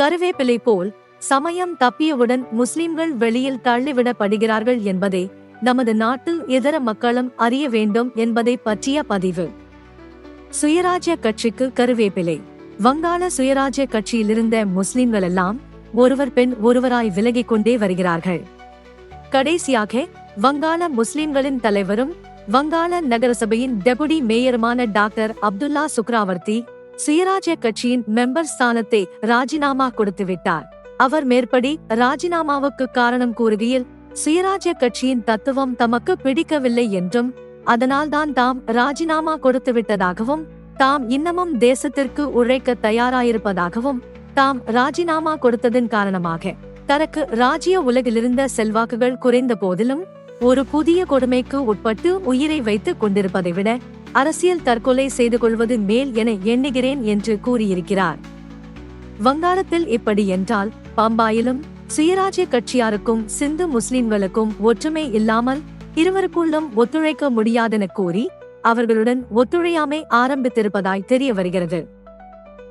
கருவேப்பிலை போல் சமயம் தப்பியவுடன் முஸ்லிம்கள் வெளியில் தள்ளிவிடப்படுகிறார்கள் என்பதை நமது நாட்டு இதர மக்களும் அறிய வேண்டும் என்பதை பற்றிய பதிவு. சுயராஜ்ய கட்சிக்கு கருவேப்பிலை. வங்காள சுயராஜ்ய கட்சியிலிருந்த முஸ்லிம்கள் எல்லாம் ஒருவர் பெண் ஒருவராய் விலகிக் கொண்டே வருகிறார்கள். கடைசியாக வங்காள முஸ்லிம்களின் தலைவரும் வங்காள நகரசபையின் டெபுடி மேயருமான டாக்டர் அப்துல்லா சுக்ராவர்த்தி சுயராஜ்ய கட்சியின் மெம்பர் ஸ்தானத்தை ராஜினாமா கொடுத்துவிட்டார் அவர் மேற்படி ராஜினாமாவுக்கு காரணம் கூறுகையில் சுயராஜ்ய கட்சியின் தத்துவம் தமக்கு பிடிக்கவில்லை என்றும் அதனால்தான் தாம் ராஜினாமா கொடுத்து விட்டதாகவும் தாம் இன்னமும் தேசத்திற்கு உழைக்க தயாராயிருப்பதாகவும் தாம் ராஜினாமா கொடுத்ததன் காரணமாக தனக்கு ராஜ்ய உலகிலிருந்த செல்வாக்குகள் குறைந்த போதிலும் ஒரு புதிய கொடுமைக்கு உட்பட்டு உயிரை வைத்துக் கொண்டிருப்பதை விட அரசியல் தற்கொலை செய்து கொள்வது மேல் என எண்ணுகிறேன் என்று கூறியிருக்கிறார். வங்காளத்தில் இப்படி என்றால் பம்பாயிலும் சுயராஜ்ய கட்சியாருக்கும் சிந்து முஸ்லிம்களுக்கும் ஒற்றுமை இல்லாமல் இருவருக்குள்ளும் ஒத்துழைக்க முடியாதென கூறி அவர்களுடன் ஒத்துழையாமை ஆரம்பித்திருப்பதாய் தெரிய வருகிறது.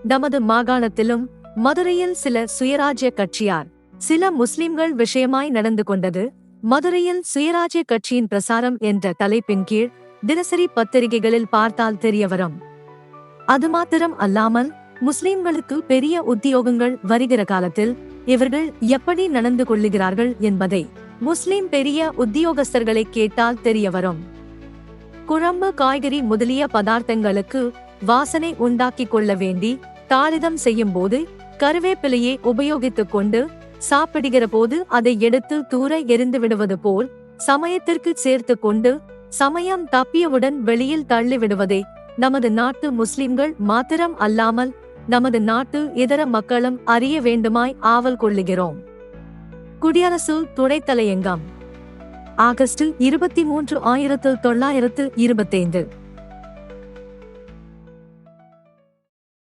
நமது மாகாணத்திலும் மதுரையில் சில சுயராஜ்ய கட்சியார் சில முஸ்லிம்கள் விஷயமாய் நடந்து கொண்டது மதுரையில் சுயராஜ்ய கட்சியின் பிரசாரம் என்ற தலைப்பின் கீழ் தினசரி பத்திரிகைகளில் பார்த்தால் தெரிய வரும் அது மாத்திரம் அல்லாமல் முஸ்லிம்களுக்கு பெரிய உத்தியோகங்கள் வருகிற காலத்தில் இவர்கள் எப்படி நடந்து கொள்ளுகிறார்கள் என்பதை முஸ்லிம் பெரிய உத்தியோகஸ்தர்களை கேட்டால் தெரிய வரும் குழம்பு காய்கறி முதலிய பதார்த்தங்களுக்கு வாசனை உண்டாக்கிக் கொள்ள வேண்டி தாளிதம் செய்யும் போது கருவேப்பிலையை உபயோகித்துக் கொண்டு சாப்பிடுகிற போது அதை எடுத்து தூர எரிந்து விடுவது போல் சமயத்திற்கு சேர்த்து கொண்டு சமயம் தப்பியவுடன் வெளியில் தள்ளிவிடுவதை. நமது நாட்டு முஸ்லிம்கள் மாத்திரம் அல்லாமல் நமது நாட்டு இதர மக்களும் அறிய வேண்டுமாய் ஆவல் கொள்ளுகிறோம். குடியரசு துணைத் தலையங்கம் ஆகஸ்ட் இருபத்தி மூன்று ஆயிரத்து தொள்ளாயிரத்து இருபத்தைந்து.